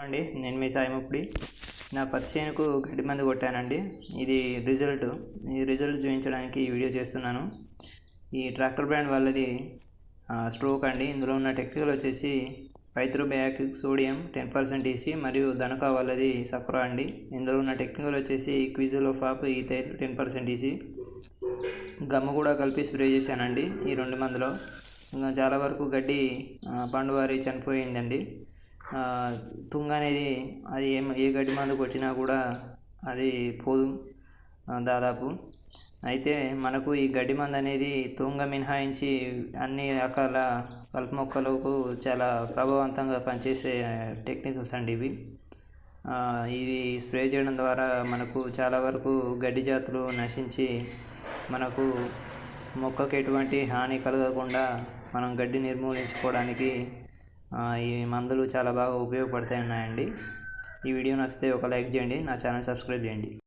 అండి నేను మీ సాయిముప్పుడి నా పత్తి చేనుకు గడ్డి మందు కొట్టానండి. ఇది రిజల్ట్ ఈ రిజల్ట్ చూపించడానికి ఈ వీడియో చేస్తున్నాను. ఈ ట్రాక్టర్ బ్రాండ్ వాళ్ళది స్ట్రోక్ అండి. ఇందులో ఉన్న టెక్నికల్ వచ్చేసి bispyribac sodium ten percent EC మరియు దనక వాళ్ళది సక్రా అండి. ఇందులో ఉన్న టెక్నికల్ వచ్చేసి quizalofop ethyl ten percent EC. గమ్ము కూడా కలిపి స్ప్రే చేశానండి ఈ రెండు మందులో. చాలా వరకు గడ్డి పండువారి చనిపోయిందండి. తుంగ అనేది అది ఏం ఏ గడ్డి మందు కొట్టినా కూడా అది పోదు దాదాపు. అయితే మనకు ఈ గడ్డి మందు అనేది తుంగ మినహాయించి అన్ని రకాల కలుపు మొక్కలకు చాలా ప్రభావవంతంగా పనిచేసే టెక్నికల్స్ అండి ఇవి. ఇవి స్ప్రే చేయడం ద్వారా మనకు చాలా వరకు గడ్డి జాతులు నశించి మనకు మొక్కకు ఎటువంటి హాని కలగకుండా మనం గడ్డి నిర్మూలించుకోవడానికి ఈ మందులు చాలా బాగా ఉపయోగపడతాయి ఉన్నాయండి ఈ వీడియో నచ్చితే ఒక లైక్ చేయండి నా ఛానల్ సబ్స్క్రైబ్ చేయండి.